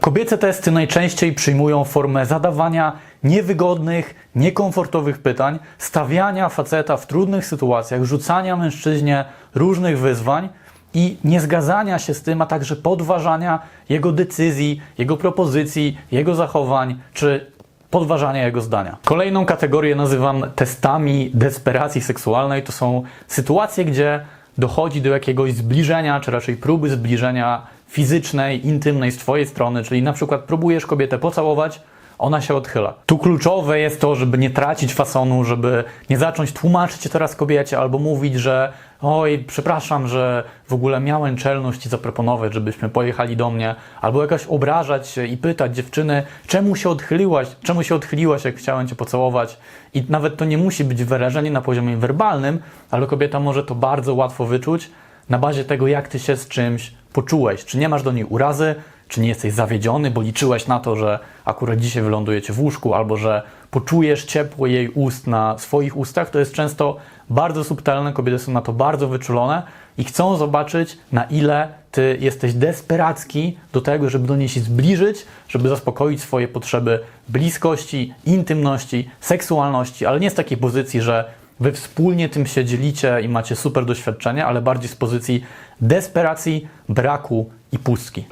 Kobiece testy najczęściej przyjmują formę zadawania niewygodnych, niekomfortowych pytań, stawiania faceta w trudnych sytuacjach, rzucania mężczyźnie różnych wyzwań i niezgadzania się z tym, a także podważania jego decyzji, jego propozycji, jego zachowań czy podważania jego zdania. Kolejną kategorię nazywam testami desperacji seksualnej. To są sytuacje, gdzie dochodzi do jakiegoś zbliżenia, czy raczej próby zbliżenia fizycznej, intymnej z Twojej strony, czyli na przykład próbujesz kobietę pocałować, ona się odchyla. Tu kluczowe jest to, żeby nie tracić fasonu, żeby nie zacząć tłumaczyć teraz kobiecie albo mówić, że oj, przepraszam, że w ogóle miałem czelność Ci zaproponować, żebyśmy pojechali do mnie, albo jakaś obrażać się i pytać dziewczyny, czemu się odchyliłaś, czemu się odchyliłaś, jak chciałem Cię pocałować. I nawet to nie musi być wyrażenie na poziomie werbalnym, ale kobieta może to bardzo łatwo wyczuć na bazie tego, jak Ty się z czymś poczułeś. Czy nie masz do niej urazy, czy nie jesteś zawiedziony, bo liczyłeś na to, że akurat dzisiaj wylądujecie w łóżku, albo że poczujesz ciepło jej ust na swoich ustach, to jest często bardzo subtelne, kobiety są na to bardzo wyczulone i chcą zobaczyć, na ile ty jesteś desperacki do tego, żeby do niej się zbliżyć, żeby zaspokoić swoje potrzeby bliskości, intymności, seksualności, ale nie z takiej pozycji, że wy wspólnie tym się dzielicie i macie super doświadczenie, ale bardziej z pozycji desperacji, braku i pustki.